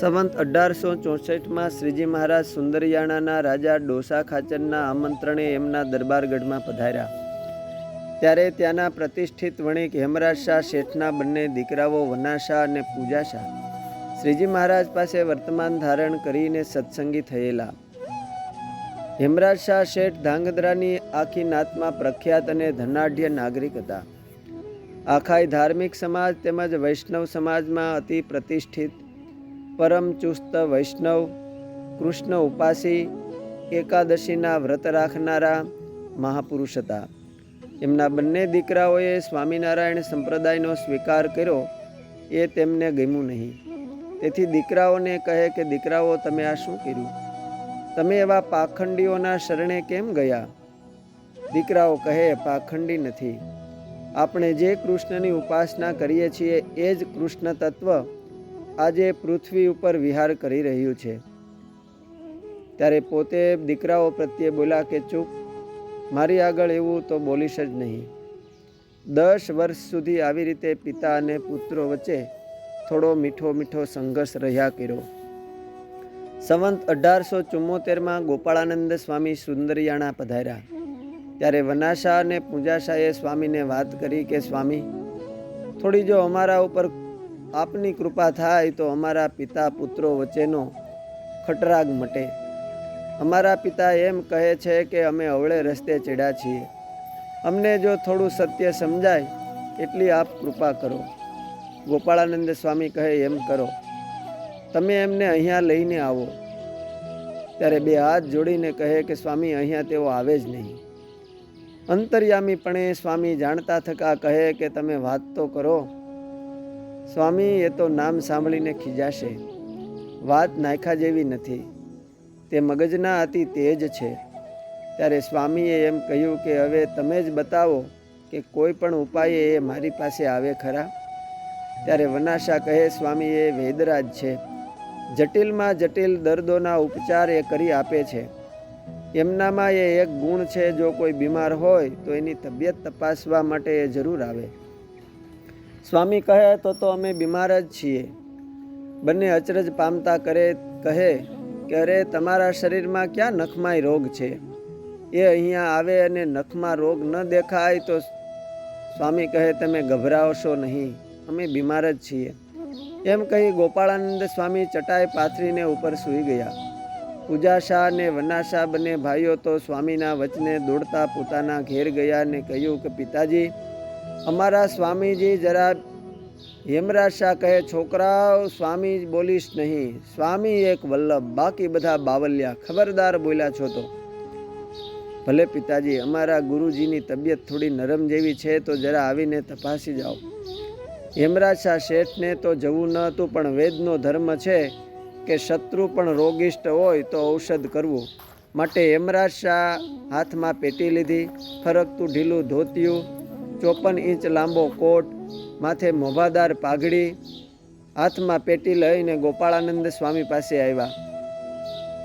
સંવંત અઢારસો ચોસઠમાં શ્રીજી મહારાજ સુંદરિયાણાના રાજા ડોસા ખાચરના આમંત્રણે એમના દરબારગઢમાં પધાર્યા. ત્યારે ત્યાંના પ્રતિષ્ઠિત વણિક હેમરાજ શાહ શેઠના બંને દીકરાઓ વનાશાહ અને પૂજાશાહ શ્રીજી મહારાજ પાસે વર્તમાન ધારણ કરીને સત્સંગી થયેલા. હેમરાજ શાહ શેઠ ધાંગધ્રાની આખી નાતમાં પ્રખ્યાત અને ધનાઢ્ય નાગરિક હતા. આખાય ધાર્મિક સમાજ તેમજ વૈષ્ણવ સમાજમાં અતિ પ્રતિષ્ઠિત પરમ ચુસ્ત વૈષ્ણવ, કૃષ્ણ ઉપાસી, એકાદશીના વ્રત રાખનારા મહાપુરુષ હતા. એમના બંને દીકરાઓએ સ્વામિનારાયણ સંપ્રદાયનો સ્વીકાર કર્યો, એ તેમને ગમ્યું નહીં. તેથી દીકરાઓને કહે કે, દીકરાઓ, તમે આ શું કર્યું? તમે એવા પાખંડીઓના શરણે કેમ ગયા? દીકરાઓ કહે, પાખંડી નથી. આપણે જે કૃષ્ણની ઉપાસના કરીએ છીએ, એ જ કૃષ્ણ તત્વ આજે પૃથ્વી ઉપર વિહાર કરી રહ્યું છે. ત્યારે પોતે દીકરાઓ પ્રત્યે બોલા કે, ચૂપ, મારી આગળ એવું તો બોલીશ જ નહીં. દસ વર્ષ સુધી આવી રીતે પિતા અને પુત્રો વચ્ચે થોડો મીઠો મીઠો સંઘર્ષ રહ્યા કર્યો. સંવંત અઢારસો ચુમ્મોતેરમાં ગોપાળાનંદ સ્વામી સુંદરિયાણા પધાર્યા. ત્યારે વનાશા અને પૂજાશાએ સ્વામીને વાત કરી કે, સ્વામી, થોડી જો અમારા ઉપર આપની કૃપા થાય તો અમારા પિતા પુત્રો વચ્ચેનો ખટરાગ મટે. અમારા પિતા એમ કહે છે કે અમે અવળે રસ્તે ચડ્યા છીએ. અમને જો થોડું સત્ય સમજાય, એટલી આપ કૃપા કરો. ગોપાળાનંદ સ્વામી કહે એમ કરો, તમે એમને અહીંયા લઈને આવો. ત્યારે બે હાથ જોડીને કહે કે, સ્વામી, અહીંયા તેઓ આવે જ નહીં. અંતર્યામીપણે સ્વામી જાણતા થકા કહે કે, તમે વાત તો કરો સ્વામી, એ તો નામ સાંભળીને ખીજાશે. વાત નાયખા જેવી નથી. તે મગજના અતિ તેજ છે. ત્યારે સ્વામીએ એમ કહ્યું કે, હવે તમે જ બતાવો કે કોઈ પણ ઉપાય એ મારી પાસે આવે ખરા? ત્યારે વનાશા કહે, સ્વામી, એ વેદરાજ છે. જટિલમાં જટિલ દર્દોના ઉપચાર એ કરી આપે છે. એમનામાં એ એક ગુણ છે, જો કોઈ બીમાર હોય, તો એની તબિયત તપાસવા માટે એ જરૂર આવે. સ્વામી કહે, તો તો અમે બીમાર જ છીએ. બંને અચરજ પામતા કરે, કહે કે, અરે, તમારા શરીરમાં ક્યાં નખમાય રોગ છે? એ અહીંયા આવે અને નખમાં રોગ ન દેખાય તો સ્વામી કહે, તમે ગભરાવશો નહીં. અમે બીમાર જ છીએ. એમ કહી ગોપાળાનંદ સ્વામી ચટાઈ પાથરીને ઉપર સૂઈ ગયા. પૂજાશાહ અને વનાશાહ બંને ભાઈઓ તો સ્વામીના વચને દોડતા પોતાના ઘેર ગયા અને કહ્યું કે, પિતાજી અમારા સ્વામીજી જરા હેમરાજ શાહ કહે, છોકરાઓ, સ્વામી બોલીશ નહીં. સ્વામી એક વલ્લભ. બાકી બધા બાવલિયા. ખબરદાર બોલ્યા છો તો. ભલે પિતાજી, અમારા ગુરુજીની તબિયત થોડી નરમ જેવી છે, તો જરા આવીને તપાસી જાઓ. હેમરાજ શાહ શેઠને તો જવું ન હતું, પણ વેદનો ધર્મ છે કે શત્રુ પણ રોગિષ્ટ હોય તો ઔષધ કરવું. માટે હેમરાજ શાહ હાથમાં પેટી લીધી, ફરકતું ઢીલું ધોતિયું ચોપન ઇંચ લાંબો કોટ, માથે મોભાદાર પાઘડી, હાથમાં પેટી લઈને ગોપાળાનંદ સ્વામી પાસે આવ્યા.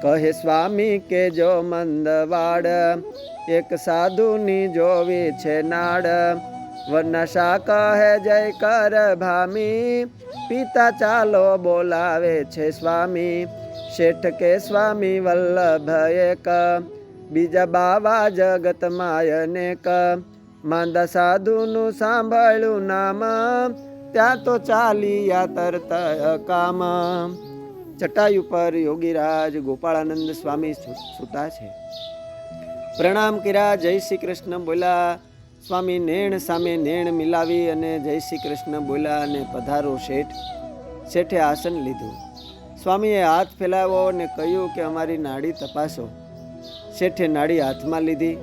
કહે સ્વામી કે જો મંદવાડ એક સાધુની જોવી છે નાડ. વનશા કહે જય કર ભામી, પિતા ચાલો બોલાવે છે સ્વામી. શેઠ કે સ્વામી વલ્લભ એક, બીજા બાવા જગત માયનેક. માંદા સાધુનું સાંભળ્યું નામ, ત્યાં તો ચાલી તરત કામ. ચટાઈ ઉપર યોગીરાજ ગોપાળાનંદ સ્વામી સૂતા છે. પ્રણામ કર્યા, જય શ્રી કૃષ્ણ બોલ્યા. સ્વામી નેણ સામે નેણ મિલાવી અને જય શ્રી કૃષ્ણ બોલ્યા અને પધારો શેઠ, શેઠે આસન લીધું. સ્વામીએ હાથ ફેલાવ્યો અને કહ્યું કે અમારી નાડી તપાસો. શેઠે નાડી હાથમાં લીધી.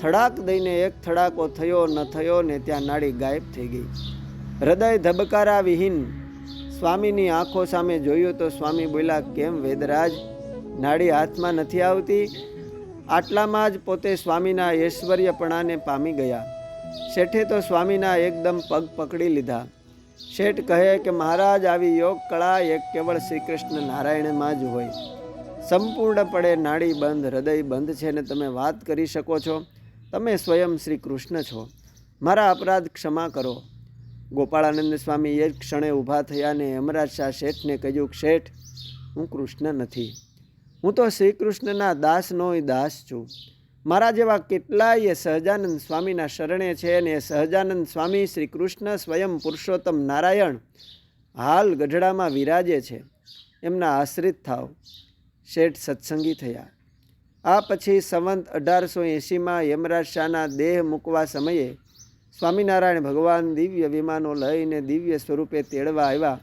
થડાક દઈને એક થડાકો થયો ન થયો ને ત્યાં નાડી ગાયબ થઈ ગઈ. હૃદય ધબકારા વિહીન સ્વામીની આંખો સામે જોયું તો સ્વામી બોલ્યા, કેમ વેદરાજ? નાડી હાથમાં નથી આવતી? આટલામાં જ પોતે સ્વામીના ઐશ્વર્યપણાને પામી ગયા. શેઠે તો સ્વામીના એકદમ પગ પકડી લીધા. શેઠ કહે કે, મહારાજ, આવી યોગ કળા એક કેવળ શ્રી કૃષ્ણ નારાયણમાં જ હોય. સંપૂર્ણપણે નાડી બંધ, હૃદય બંધ છે ને તમે વાત કરી શકો છો? તમે સ્વયં શ્રી કૃષ્ણ છો. મારા અપરાધ ક્ષમા કરો. ગોપાળાનંદ સ્વામી એ ક્ષણે ઊભા થયા ને યમરાજ શાહ શેઠને કહ્યું, શેઠ, હું કૃષ્ણ નથી. હું તો શ્રી કૃષ્ણના દાસનોય દાસ છું. મારા જેવા કેટલાય સહજાનંદ સ્વામીના શરણે છે અને એ સહજાનંદ સ્વામી શ્રી કૃષ્ણ સ્વયં પુરુષોત્તમ નારાયણ હાલ ગઢડામાં વિરાજે છે. એમના આશ્રિત થાવ શેઠ સત્સંગી થયા. આ પછી સંવંત અઢારસો એંશીમાં યમરાજ શાહના દેહ મૂકવા સમયે સ્વામિનારાયણ ભગવાન દિવ્ય વિમાનો લઈને દિવ્ય સ્વરૂપે તેડવા આવ્યા.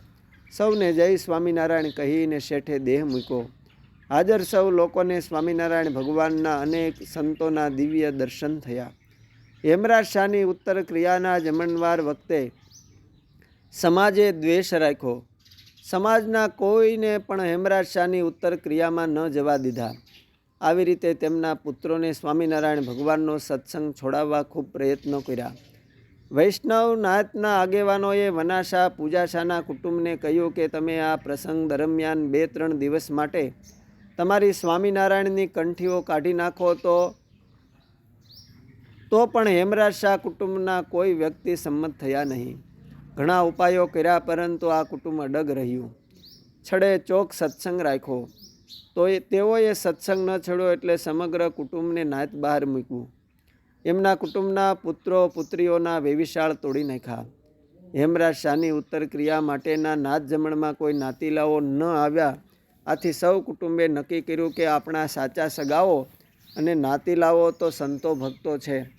સૌને જય સ્વામિનારાયણ કહીને શેઠે દેહ મૂક્યો. હાજર સૌ લોકોને સ્વામિનારાયણ ભગવાનના અનેક સંતોના દિવ્ય દર્શન થયા. હેમરાજ શાહની ઉત્તર ક્રિયાના જમણવાર વખતે સમાજે દ્વેષ રાખ્યો. સમાજના કોઈને પણ હેમરાજ શાહની ઉત્તર ક્રિયામાં ન જવા દીધા. આવી રીતે તેમના પુત્રોને સ્વામિનારાયણ ભગવાનનો સત્સંગ છોડાવવા ખૂબ પ્રયત્નો કર્યા. વૈષ્ણવ નાથના આગેવાનોએ વનાશા, પૂજાશાના કુટુંબને કહ્યું કે તમે આ પ્રસંગ દરમિયાન બે ત્રણ દિવસ માટે તમારી સ્વામિનારાયણની કંઠીઓ કાઢી નાખો તો તો પણ હેમરાજ શાહ કુટુંબના કોઈ વ્યક્તિ સંમત થયા નહીં. ઘણા ઉપાયો કર્યા પરંતુ આ કુટુંબ અડગ રહ્યું. છડે ચોક સત્સંગ રાખ્યો. તો એ તેઓએ સત્સંગ ન છોડ્યો એટલે સમગ્ર કુટુંબને નાત બહાર મૂક્યું. એમના કુટુંબના પુત્રો, પુત્રીઓના વેવિશાળ તોડી નાખ્યા. હેમરાજ શાહની ઉત્તર ક્રિયા માટેના નાત જમણમાં કોઈ નાતીલાઓ ન આવ્યા. આથી સૌ કુટુંબે નક્કી કર્યું કે આપણા સાચા સગાઓ અને નાતીલાઓ તો સંતો ભક્તો છે.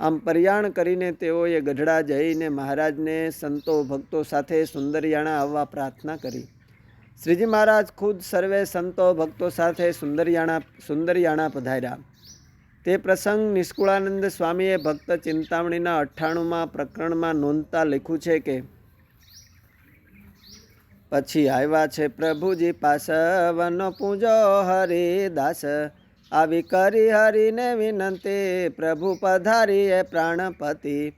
આમ પર્યાણ કરીને તેઓએ ગઢડા જઈને મહારાજને સંતો ભક્તો સાથે સુંદરિયાણા આવવા પ્રાર્થના કરી. શ્રીજી મહારાજ ખુદ સર્વે સંતો ભક્તો સાથે સુંદરિયાણા સુંદરિયાણા પધાર્યા. તે પ્રસંગ નિષ્કુળાનંદ સ્વામીએ ભક્ત ચિંતામણીના અઠ્ઠાણુંમાં પ્રકરણમાં નોંધતા લખ્યું છે કે, પછી આવ્યા છે પ્રભુજી પાસ વન પૂજો હરિદાસ. આવી કરી હરિને વિનંતી, પ્રભુ પધારીએ પ્રાણપતિ.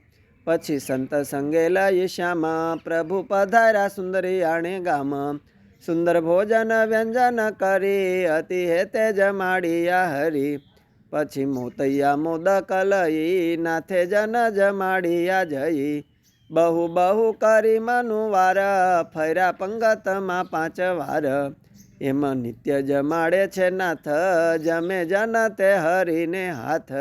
પછી સંત સંગે લઈ શ્યામ, પ્રભુ પધાર્યા આણે ગામ. સુંદર ભોજન વ્યંજન કરી અતિ હેતે જમાડિયા હરી. પછી મોતૈયા મોદક લઈ નાથે જન જમાડિયા જઈ. બહુ બહુ કરી મનુવાર ફર્યા પંગતમાં પાંચ વાર. એમાં નિત્ય જમાડે છે નાથ, જમે જન તે હરીને હાથ.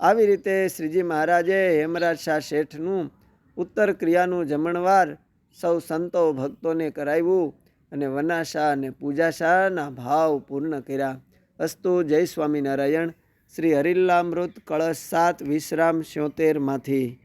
આવી રીતે શ્રીજી મહારાજે હેમરાજ શાહ શેઠનું ઉત્તર ક્રિયાનું જમણવાર સૌ સંતો ભક્તોને કરાવ્યું. અને વનાશા અને પૂજાશાના ભાવ પૂર્ણ કર્યા અસ્તુ જય સ્વામિનારાયણ શ્રી હરિલ્લામૃત કળશ સાત વિશ્રામ સિત્તેરમાંથી.